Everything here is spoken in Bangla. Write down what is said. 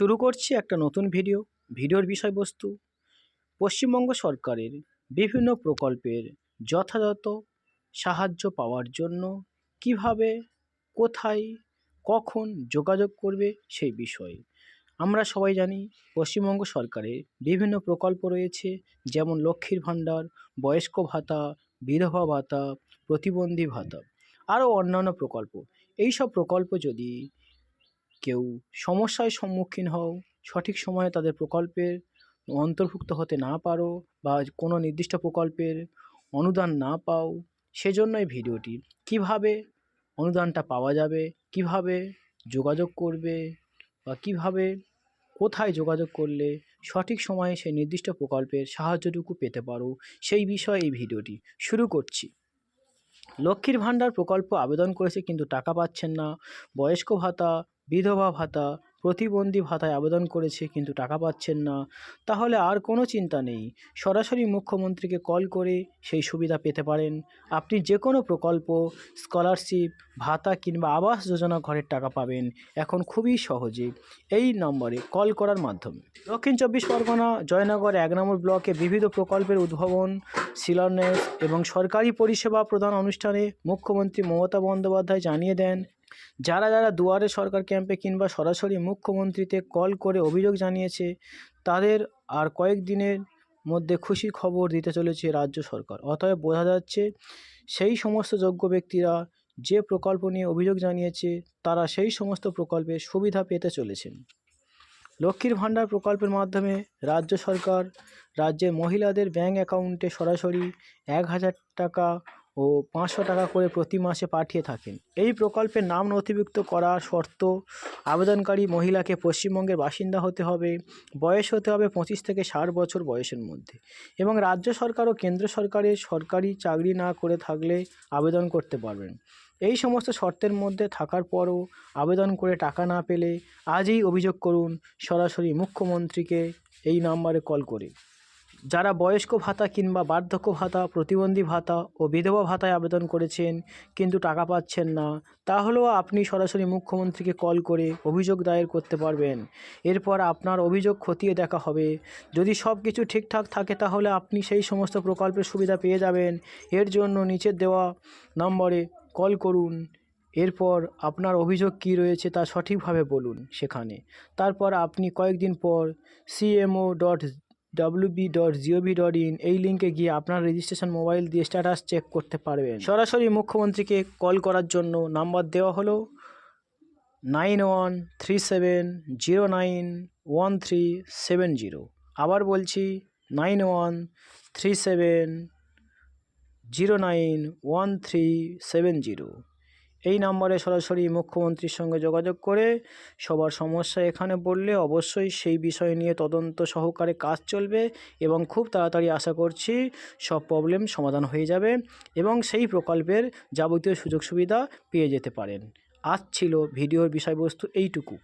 শুরু করছি একটা নতুন ভিডিও ভিডিওর বিষয়বস্তু। পশ্চিমবঙ্গ সরকারের বিভিন্ন প্রকল্পের যথাযথ সাহায্য পাওয়ার জন্য কীভাবে, কোথায়, কখন যোগাযোগ করবে সেই বিষয়ে আমরা সবাই জানি পশ্চিমবঙ্গ সরকারের বিভিন্ন প্রকল্প রয়েছে, যেমন লক্ষ্মীর ভাণ্ডার, বয়স্ক ভাতা, বিধবা ভাতা, প্রতিবন্ধী ভাতা, আরও অন্যান্য প্রকল্প। এই সব প্রকল্প যদি কেউ সমস্যার সম্মুখীন হও, সঠিক সময়ে তাদের প্রকল্পের অন্তর্ভুক্ত হতে না পারো বা কোনো নির্দিষ্ট প্রকল্পের অনুদান না পাও, সেজন্য এই ভিডিওটি। কীভাবে অনুদানটা পাওয়া যাবে, কীভাবে যোগাযোগ করবে বা কীভাবে কোথায় যোগাযোগ করলে সঠিক সময়ে সেই নির্দিষ্ট প্রকল্পের সাহায্যটুকু পেতে পারো, সেই বিষয়ে এই ভিডিওটি শুরু করছি। লক্ষ্মীর ভাণ্ডার প্রকল্প আবেদন করেছে কিন্তু টাকা পাচ্ছেন না, বয়স্ক ভাতা বিধবা ভাতা, প্রতিবন্ধী ভাতায় আবেদন করেছে কিন্তু টাকা পাচ্ছেন না। তাহলে আর কোনো চিন্তা নেই। সরাসরি মুখ্যমন্ত্রীকে কল করে সেই সুবিধা পেতে পারেন। আপনি যে কোনো প্রকল্প, স্কলারশিপ, ভাতা কিংবা আবাস যোজনা ঘরের টাকা পাবেন। এখন খুবই সহজে। এই নম্বরে কল করার মাধ্যমে। দক্ষিণ চব্বিশ পরগনা, জয়নগর এক নম্বর ব্লকে বিবিধ প্রকল্পের উদ্ভাবন, শিলান্যাস এবং সরকারি পরিষেবা প্রদান অনুষ্ঠানে মুখ্যমন্ত্রী মমতা বন্দ্যোপাধ্যায় জানিয়ে দেন যারা যারা দুয়ারে সরকার ক্যাম্পে কিংবা সরাসরি মুখ্যমন্ত্রীতে কল করে অভিযোগ জানিয়েছে, তাদের আর কয়েকদিনের মধ্যে খুশির খবর দিতে চলেছে রাজ্য সরকার। অতএব বোঝা যাচ্ছে, সেই সমস্ত যোগ্য ব্যক্তিরা যে প্রকল্প নিয়ে অভিযোগ জানিয়েছে, তারা সেই সমস্ত প্রকল্পের সুবিধা পেতে চলেছেন। লক্ষ্মীর ভাণ্ডার প্রকল্পের মাধ্যমে রাজ্য সরকার রাজ্যের মহিলাদের ব্যাঙ্ক অ্যাকাউন্টে সরাসরি এক হাজার টাকা ও পাঁচশো টাকা করে প্রতি মাসে পাঠিয়ে থাকেন। এই প্রকল্পের নাম নথিভুক্ত করার শর্ত, আবেদনকারী মহিলাকে পশ্চিমবঙ্গের বাসিন্দা হতে হবে, বয়স হতে হবে পঁচিশ থেকে ষাট বছর বয়সের মধ্যে এবং রাজ্য সরকার ও কেন্দ্র সরকারের সরকারি চাকরি না করে থাকলে আবেদন করতে পারবেন। এই সমস্ত শর্তের মধ্যে থাকার পরও আবেদন করে টাকা না পেলে আজই অভিযোগ করুন সরাসরি মুখ্যমন্ত্রীকে এই নাম্বারে কল করে। যারা বয়স্ক ভাতা কিংবা বার্ধক্য ভাতা, প্রতিবন্ধী ভাতা ও বিধবা ভাতায় আবেদন করেছেন কিন্তু টাকা পাচ্ছেন না, তাহলেও আপনি সরাসরি মুখ্যমন্ত্রীকে কল করে অভিযোগ দায়ের করতে পারবেন। এরপর আপনার অভিযোগ খতিয়ে দেখা হবে। যদি সব কিছু ঠিকঠাক থাকে তাহলে আপনি সেই সমস্ত প্রকল্পের সুবিধা পেয়ে যাবেন। এর জন্য নিচের দেওয়া নম্বরে কল করুন। এরপর আপনার অভিযোগ কী রয়েছে তা সঠিকভাবে বলুন সেখানে। তারপর আপনি কয়েকদিন পর CMO dot WB dot GOV dot in এই লিঙ্কে গিয়ে আপনার রেজিস্ট্রেশন মোবাইল দিয়ে স্ট্যাটাস চেক করতে পারবেন। সরাসরি মুখ্যমন্ত্রীকে কল করার জন্য নাম্বার দেওয়া হলো nine one three seven zero nine one three seven zero আবার বলছি nine one three seven zero nine one three seven zero এই নাম্বারে সরাসরি মুখ্যমন্ত্রীর সঙ্গে যোগাযোগ করে সবার সমস্যা এখানে বললে অবশ্যই সেই বিষয় নিয়ে তদন্ত সহকারে কাজ চলবে এবং খুব তাড়াতাড়ি আশা করছি সব প্রবলেম সমাধান হয়ে যাবে এবং সেই প্রকল্পের যাবতীয় সুযোগ সুবিধা পেয়ে যেতে পারেন। আজ ছিল ভিডিওর বিষয়বস্তু এইটুকু।